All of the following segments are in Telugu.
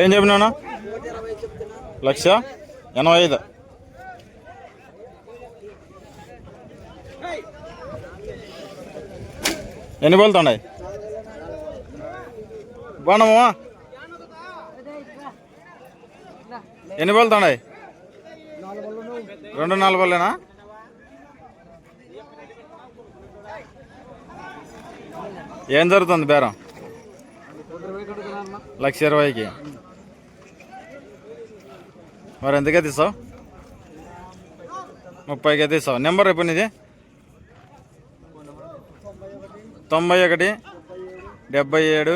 ఏం చెప్పినాను లక్ష? ఎనభై ఐదు. ఎన్ని బోల్తున్నాయి? బాగున్నామా ఎన్ని బోల్తున్నాయి రెండు నాలుగు బళ్ళేనా? ఏం జరుగుతుంది బేరం? లక్ష ఇరవైకి. మరి ఎంతకే తీసావు? ముప్పైకే తీసావు. నెంబర్ ఎప్పుడు నీది? తొంభై ఒకటి డెబ్బై ఏడు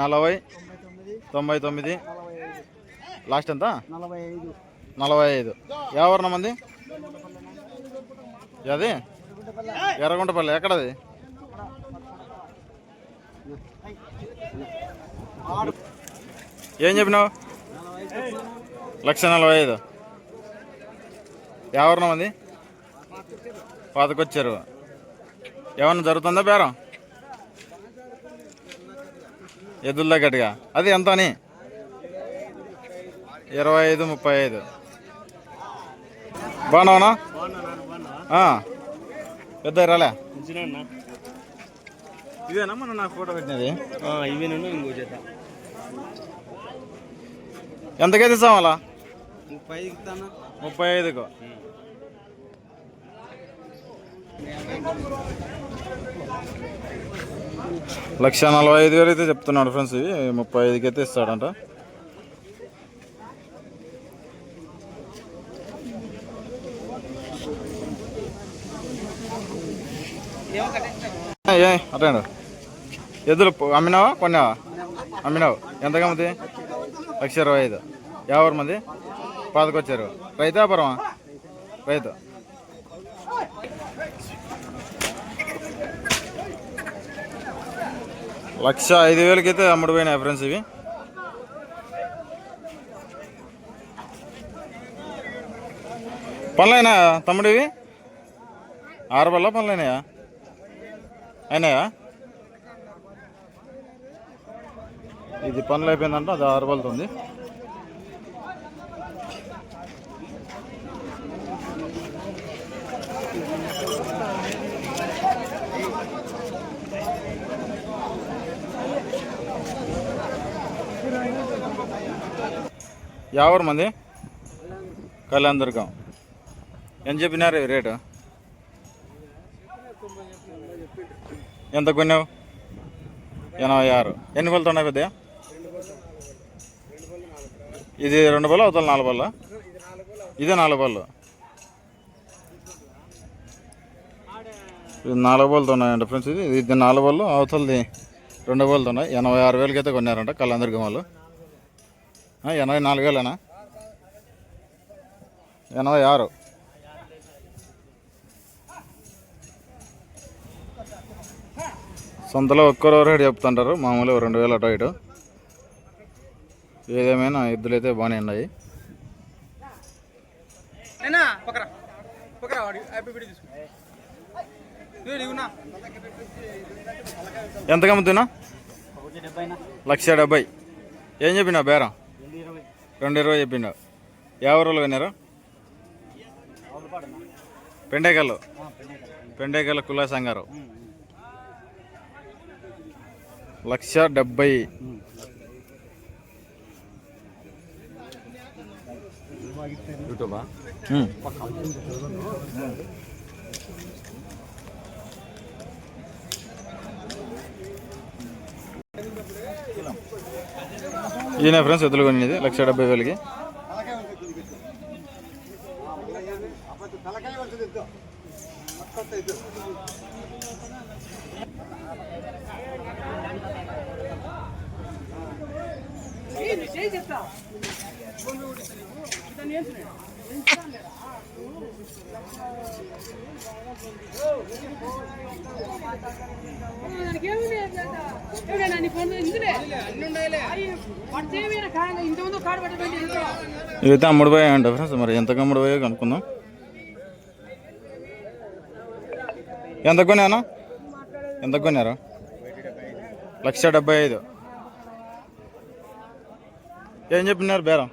నలభై తొంభై తొమ్మిది లాస్ట్ ఎంత? నలభై ఐదు నలభై ఐదు ఎవరిన మంది అది ఎర్రగుంటపల్లి ఎక్కడది ఏం చెప్పినావు లక్ష నలభై ఐదు ఎవరిన మంది పాతకొచ్చారు ఏమన్నా జరుగుతుందా బేరం ఎద్దుల గట్టిగా అది ఎంత అని ఇరవై ఐదు ముప్పై ఐదు. బాగున్నావునా. పెద్ద రాలే. ఇవేనా మన నాకు ఫోటో పెట్టినది? ఇవి నేను ఇంకో చేత ఎంతకైతే ఇస్తాం ముప్పై ఇస్తాను? ముప్పై ఐదుకు. లక్ష నలభై ఐదు వేలు అయితే చెప్తున్నాడు ఫ్రెండ్స్ ఇవి ముప్పై ఐదుకి అయితే ఇస్తాడంట. ఏ అటండు ఎద్దులు అమ్మినావా కొన్నావా? అమ్మినావు. ఎంతగా ఉంది లక్ష ఇరవై ఐదు. యాభై మంది? పాతకొచ్చారు. రైతా పరమా? రైతు. లక్ష ఐదు వేలకైతే అమ్ముడు పోయినాయి ఫ్రెండ్స్ ఇవి. పనులైనా తమ్ముడు ఇవి ఆరు బల్ల పనులైనాయా? అయినాయా? ఇది పనులు అయిపోయిందంట అది ఆరు బలతో ఉంది మంది? కళ్యాణ్ దుర్గం. ఎంత చెప్పినారు రేటు? ఎంత కొన్నావు? ఎనభై ఆరు. ఎన్ని పళ్ళతో ఉన్నాయి పెద్ద ఇది రెండు పళ్ళు అవతల నాలుగు పళ్ళు ఇదే నాలుగు బళ్ళు. ఇది నాలుగు పళ్ళతో ఉన్నాయండి ఫ్రెండ్స్ ఇది. ఇది నాలుగు బళ్ళు అవతలది రెండు పళ్ళతో ఉన్నాయి ఎనభై ఆరు వేలకి అయితే కొన్నారంట కళ్యాణదుర్గం వాళ్ళు ఎనభై నాలుగు వేలేనా? ఎనభై ఆరు. సొంతలో ఒక్కరో రేటు చెప్తుంటారు. మామూలుగా రెండు వేలు అటు ఇటు. ఏదేమైనా ఎద్దులు అయితే బాగానే ఉన్నాయి ఎంత కమ్ముతున్నా లక్ష డెబ్బై. ఏం చెప్పినా బేరం? రెండు ఇరవై చెప్పిండు యాభై రోజులు విన్నారు? పెండేకల్లు పెండేకల్ పెండేకల్లు. కులా సంగారు లక్ష డెబ్బై. యూట్యూబా. ఈయన ఫ్రెండ్స్ ఎద్దులు కొనేది లక్ష డెబ్బై వేలకి. ఇవైతే అమ్ముడు పోయా అంట ఫ్రెండ్స్ మరి ఎంతగా అమ్ముడు పోయా కనుక్కుందాం. ఎంత కొన్నాను ఎంత కొన్నారా? లక్ష డెబ్బై ఐదు. ఏం చెప్పినారు బేరం?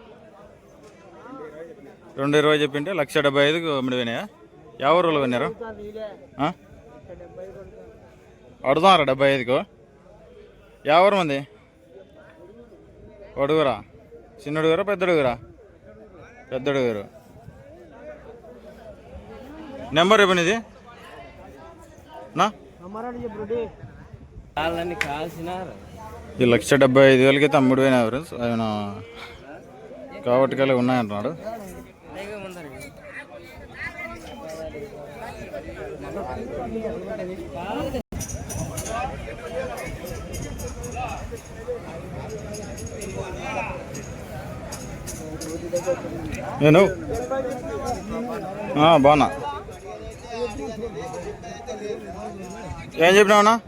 రెండు ఇరవై చెప్పింటే లక్ష డెబ్బై ఐదుకు అమ్ముడు పోయినాయా ಯಾವ ఊరు కొన్నారు ఆ? అడుగుతారా డెబ్బై ఐదుకు ఎవరు మంది అడుగురా చిన్నడుగురా పెద్దడుగురా పెద్దడుగురు నెంబర్ ఇవ్వండి ఇది నా వాళ్ళని ఈ లక్ష డెబ్బై ఐదు వేలకి అయితే అమ్ముడు పోయినా ఆయన కాబట్టి కలిగి ఉన్నాయంటున్నాడు నేను? బాగున్నా. ఏం చెప్పినావునా?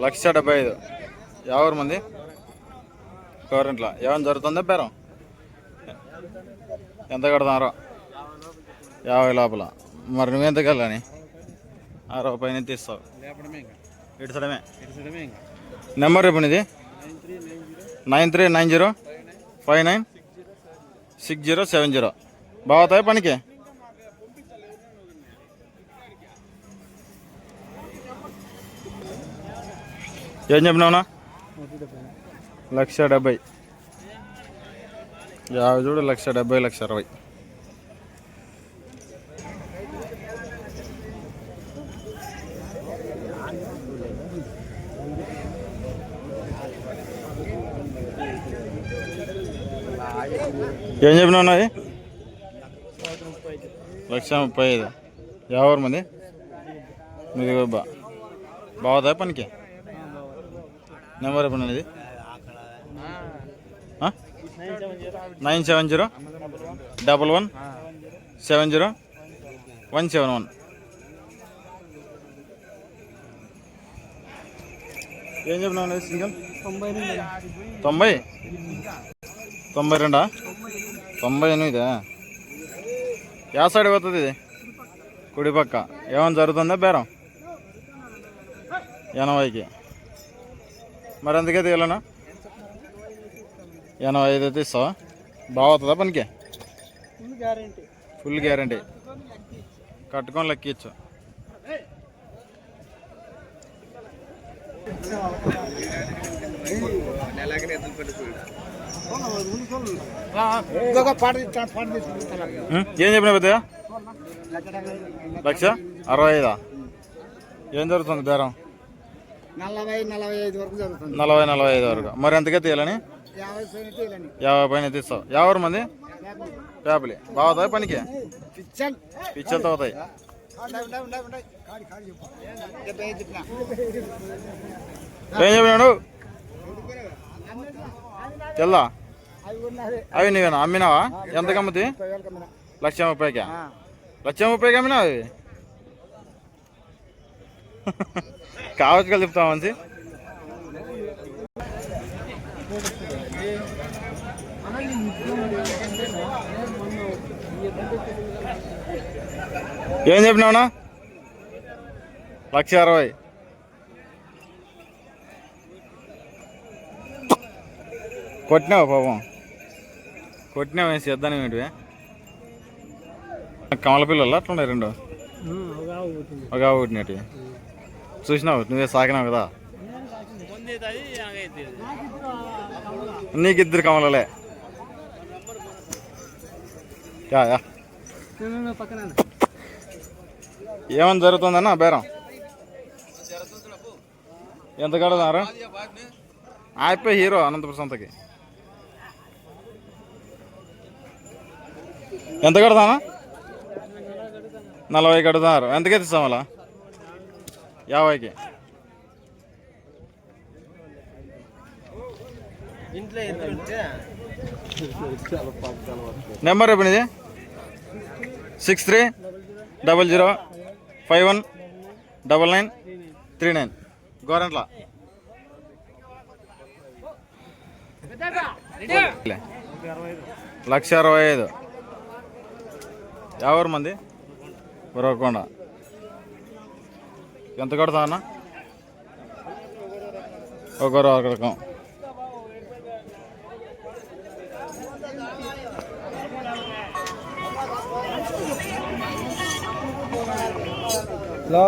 లక్ష డెబ్బై ఐదు. ఎవరు మంది? గవర్నమెంట్లో. ఏమైనా జరుగుతుందా బేరం? ఎంత కడతారో? యాభై లోపల. మరి నువ్వెంత కలని అరవై పైన తీస్తావు. ఇడిసడమే. నెంబర్ చెప్పండి ఇది nine three nine zero. Five nine. Six zero seven zero. బాగుతాయి పనికి? ఏం చెప్పినావునా? లక్ష డెబ్బై. యాభై చూడు లక్ష డెబ్బై లక్ష అరవై. ఏం చెప్పినావు అది? లక్ష ముప్పై ఐదు. ఎవరు మంది? మీది బా బాగుదా పనికి? నెంబర్ చెప్పండి ఇది. Nine seven zero double one seven zero one seven one. ఏం చెప్పినావు సింగల్? తొంభై? తొంభై రెండా తొంభై ఎనిమిదా యా సైడ్ పోతుంది ఇది. కుడిపక్క ఏమైనా జరుగుతుందా బేరం? ఎనభైకి. మరి అందుకే తీయాలనా ఎనభై ఐదు అయితే ఇస్తావా బాగుతుందా పనికి? Full guarantee. కట్టుకొని లెక్కిచ్చు. ఇంకొక పాట ఇస్తాను, ఏం చెప్పినా పెద్దగా లక్ష? అరవై ఐదా? ఏం జరుగుతుంది బేరం? నలభై నలభై ఐదు వరకు మరి ఎంతకే తీయాలని? యాభై పైన యాభై తీస్తావు. ఎవరు మంది? పేపలి. బాగుతాయి పనికి? పిచ్చలతో అవుతాయి. ఉండాయి, ఉండాయి, ఉండాయి, ఉండాయి. కాడి, కాడి చెప్పు. డెబ్బై ఐదు చెప్పిన. ఏం చెప్పినాడు తెల్దా అవి నీవేనా? అమ్మినావా? ఎంత కమ్ముతి అమ్మిన. లక్ష ముప్పైకా. లక్ష ముప్పైకి అమ్మినావు అవి? కావచ్చు కదా చెప్తావు మంచి. ఏం చెప్పినావునా? లక్ష అరవై. కొట్టినావు పాపం? కొట్టినావు ఏం చేద్దాను ఏంటివి? కమల పిల్లలు అట్లున్నాయి రెండు. ఒక కొట్టినట్టు చూసినావు? నువ్వే సాకినావు కదా? నీకిద్దరు కమలలే. Yeah yeah. ఏమని జరుగుతుందన్న బేరం? ఎంత కడదారు అయిపోయి హీరో అనంతపురం సంతకి. ఎంత కడదానా నలభై కడుతున్నారు ఎంతకైతే ఇస్తాం అలా? యాభైకి. నెంబర్ చెప్పండి ఇది. Six three double zero five one double nine three nine. Gorantla. Lakh అరవై ఐదు. ఎవరు మంది ఉరవకొండ ఎంత కడతా అన్న ఒకరు ఒకరకం హలో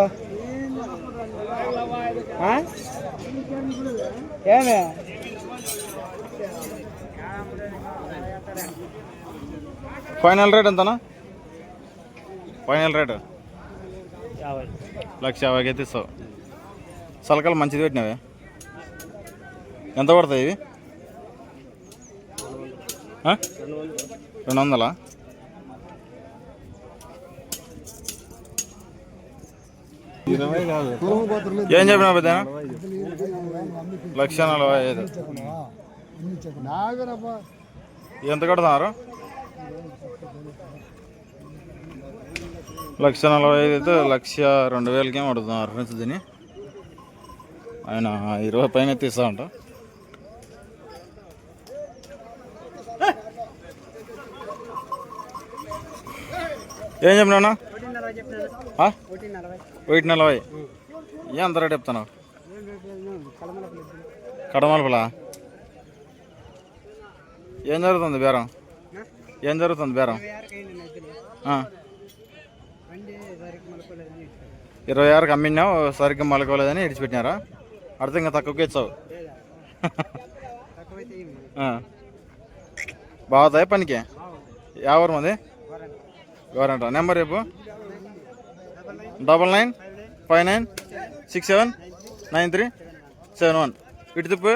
ఏమే ఫైనల్ రేట్ ఎంతనా ఫైనల్ రేట్? లక్ష యాభైకి అయితే ఇస్తావు సలకాలు మంచిది పెట్టినవే. ఎంత పడతాయి ఇవి? రెండు వందలా? ఏం చెప్పినా పెద్ద? లక్ష నలభై ఐదు. ఎంత కడుతున్నారు? లక్ష నలభై ఐదు అయితే లక్ష రెండు వేలకేం పడుతుంది ఫ్రెండ్స్ దీని ఆయన ఇరవై పైన తీస్తా అంట ఏం చెప్పినా ఒకటి నలభై. ఏ అంత రేట్ చెప్తాను కడమలపలా? ఏం జరుగుతుంది బేరం? ఏం జరుగుతుంది బేరం ఆ. ఇరవై ఆరుకి అమ్మినావు సరిగ్గా మలకోలేదని ఇడిచిపెట్టినారా? అర్థం ఇంకా తక్కువకి ఇచ్చావు. బాగుతాయి పనికి? ఎవరు మంది గవర్నమెంట్ నెంబర్ రేపు double nine five nine six seven nine three seven one. ఇటు తిప్పు.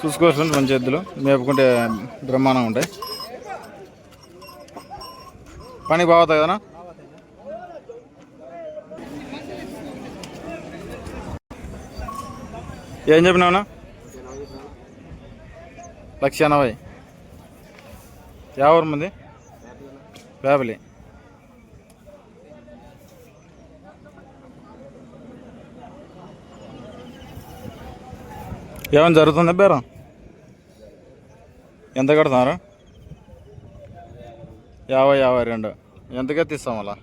చూసుకోవాల్సిన మంచి ఎద్దులు. మేపుకుంటే బ్రహ్మాండంగా ఉంటాయి. పని బాగుతాయి కదా? ఏం చెప్పినావునా లక్ష ఎనభై. ఎవరు మంది? ఫ్యామిలీ ఏమైనా జరుగుతుందా బేరం? ఎంత కడుతున్నారు? యాభై యాభై రెండు. ఎంతకైతే ఇస్తాం అలా?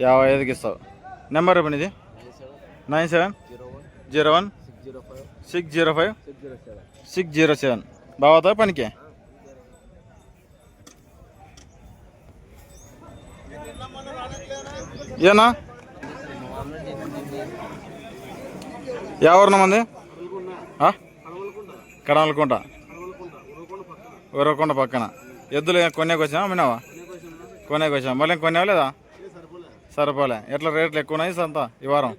యాభై ఐదుకి ఇస్తావు. నెంబర్ చెప్పండి ఇది. Nine seven. Zero one. Six zero five. Six zero seven. బాగుతా పనికి? ఏనా? ఎవరిన కడమలకుంట. ఉరవకొండ పక్కన. ఎద్దులు కొనేకి వచ్చావా అమ్మినావా? కొనేకి వచ్చావా మళ్ళీ కొనేవా లేదా? సరిపోలే. ఎట్లా రేట్లు ఎక్కువ ఉన్నాయి సంత ఈ వారం?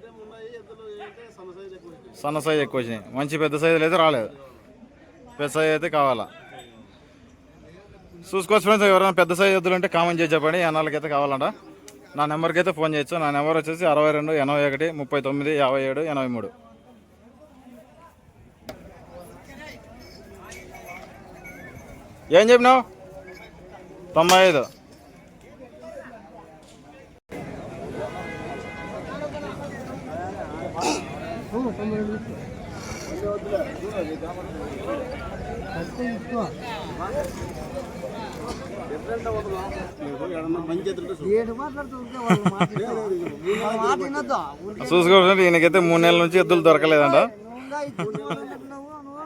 సన్న సైజు ఎక్కువ వచ్చినాయి. మంచి పెద్ద సైజులు అయితే రాలేదు. పెద్ద సైజు అయితే కావాలా? చూసుకోవచ్చు ఫ్రెండ్స్ ఎవరైనా పెద్ద సైజు ఎద్దులు ఉంటే కామెంట్ చేసి చెప్పండి. ఎన్నాళ్ళకైతే కావాలంట. నా నెంబర్కి అయితే ఫోన్ చేయొచ్చు. నా నెంబర్ వచ్చేసి అరవై రెండు ఎనభై ఒకటి ముప్పై తొమ్మిది యాభై ఏడు ఎనభై మూడు. ఏం చెప్పినావు? తొంభై ఐదు చూసుకోవచ్చు ఈయనకైతే మూడు నెలల నుంచి ఎద్దులు దొరకలేదంట నువ్వుగా ఈ తుని వాళ్ళు చెప్పినావు, నువ్వు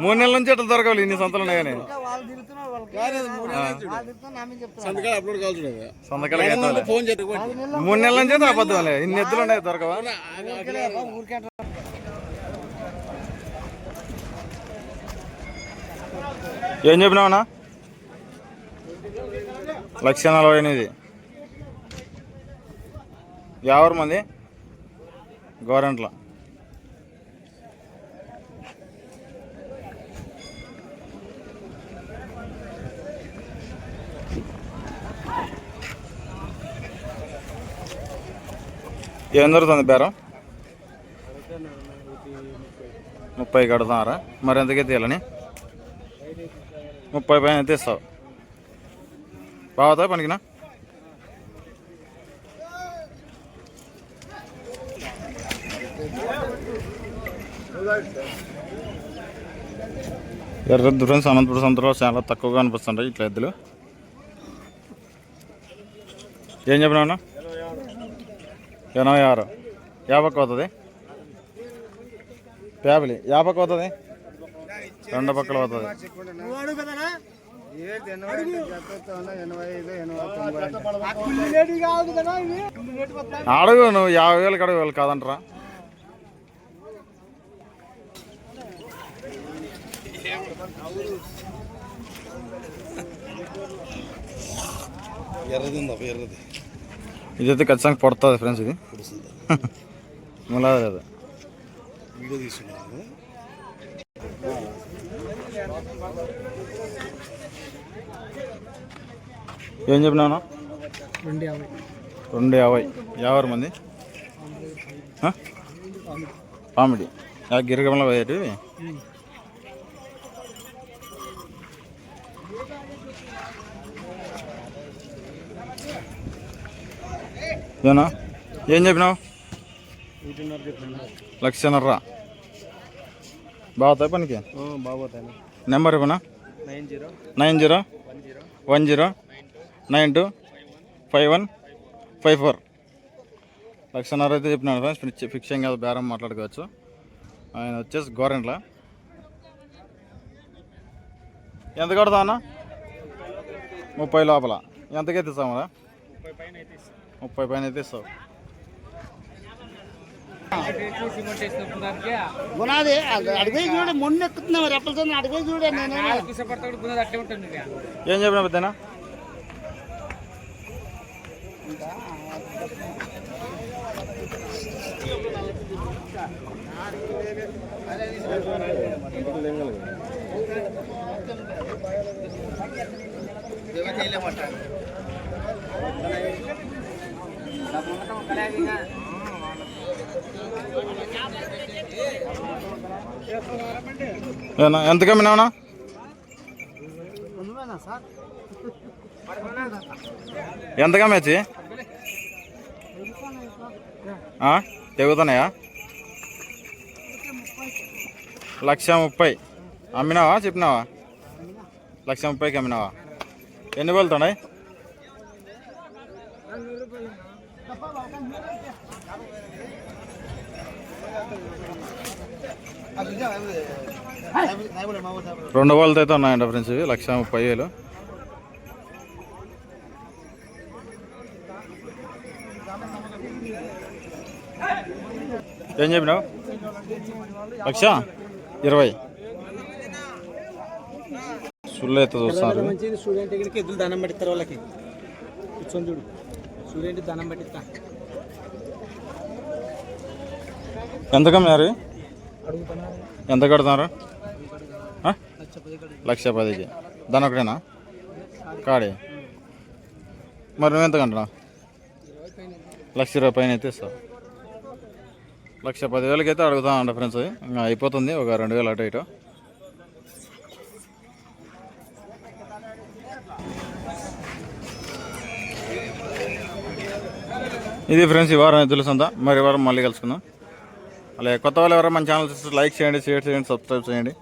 మూడు నెలల నుంచి ఎట్లా దొరకవాలి ఇన్ని సంతలు ఉన్నాయి కానీ ఇంకా వాళ్ళు తిరుగుతున్నారు, వాళ్ళకి వాళ్ళు తిరుగుతున్నారు, నా మీద చెప్తున్నారు. సంతకాలకి ఎత్తాలి ఫోన్ చేతి పది నెలలు మూడు నెలల నుంచి అయితే అబద్ధం లేదు ఇన్ని ఎద్దులు ఉన్నాయి దొరకవా. ఏం చెప్పినావునా లక్ష నలభై ఎనిమిది. ఎవరు మంది? గవర్నమెంట్లో ఏం దొరుకుతుంది బేరం? ముప్పై కడుతున్నారా మరి ఎంతకే తీయాలని? ముప్పై పైన ఎంత ఇస్తావు. బాగుతా పనికినా ఎర్ర దూరం అనంతపురం సంతలో చాలా తక్కువగా అనిపిస్తుంటాయి ఇట్లా ఎద్దులు. ఏం చెప్పినా ఎనభై ఆరు. యాభైకి అవుతుంది యాభై యాభైకి అవుతుంది రెండు పక్కల పోతుంది అడుగు నువ్వు యాభై వేలు అడుగు వేలు కాదంటరా. ఎర్రది ఉందా ఎర్రది? ఇదైతే ఖచ్చితంగా పడుతుంది ఫ్రెండ్స్ ఇది. ములాది లేదు వీడియో తీసుకున్నాను. ఏం చెప్పినాను రెండు యాభై. రెండు యాభై. యాభై మంది? ఆ? కామెడీ యా ఏనా? ఏం చెప్పినావు? లక్షన్నర బాగుతాయి పనికి? నెంబర్ ఇవ్వనా? Nine zero. Nine zero. One zero. Nine two. Five one. Five four. లక్షన్నర అయితే చెప్పినాడు ఫ్రెండ్స్. ఫిక్స్ ఫిక్సింగ్ కాదు బేరం మాట్లాడుకోవచ్చు. ఆయన వచ్చేసి గోరెంట్ల. ఎంత కడతా అన్న? ముప్పై లోపల. ఎంతకైతే ఇస్తాము రా ముప్పై పైన అయితే ఇస్తావు. గుణాది అడిగే చూడే మొన్న ఎక్కుతున్నా మరి ఎప్పటితో అడిగే చూడే నేను. ఏం చెప్పినా పెద్దనా ఏనా ఎంత కమ్మినావునా ఎంత కమ్మేచ్చి తెగుతున్నాయా? లక్ష ముప్పై. అమ్మినావా చెప్పినావా? లక్ష ముప్పైకి అమ్మినావా? ఎన్ని వెళ్తున్నాయి రెండు వాళ్ళతో అయితే ఉన్నాయండి ఫ్రెండ్స్ ఇవి లక్ష ముప్పై వేలు. ఏం చెప్పినావు? లక్ష ఇరవై. సుళ్ళు అయితే చూస్తున్నారు. స్టూడెంట్ ఇక్కడికి ఎద్దులు దండం పెడతారు వాళ్ళకి. కూర్చొని చూడు. స్టూడెంట్ దండం పెట్టిస్తా. ఎంత కమ్మారు ఎంత కడుతున్నారు? లక్ష పదికి దాని ఒకటేనా? కాడే. మరి నువ్వు ఎంత కంటున్నావు లక్ష ఇరవై పైన అయితే ఇస్తావు. లక్ష పదివేలకి అయితే అడుగుతా ఉండ ఫ్రెండ్స్. ఇంకా అయిపోతుంది. ఒక రెండు వేలు అటు ఇటు. ఇది ఫ్రెండ్స్ ఈ వారం తెలుసంతా మరి వారం మళ్ళీ కలుసుకుందాం. అలాగే కొత్త వాళ్ళు ఎవరైనా మన ఛానల్ చూస్తే లైక్ చేయండి షేర్ చేయండి సబ్స్క్రైబ్ చేయండి.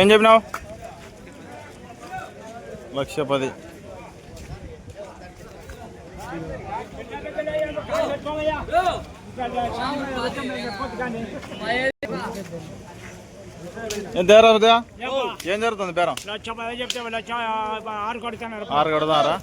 ఏం చెప్పినావు? లక్ష పది. ఏం తేరా ఏం జరుగుతుంది బేరం? ఆరు కొడుతున్నారు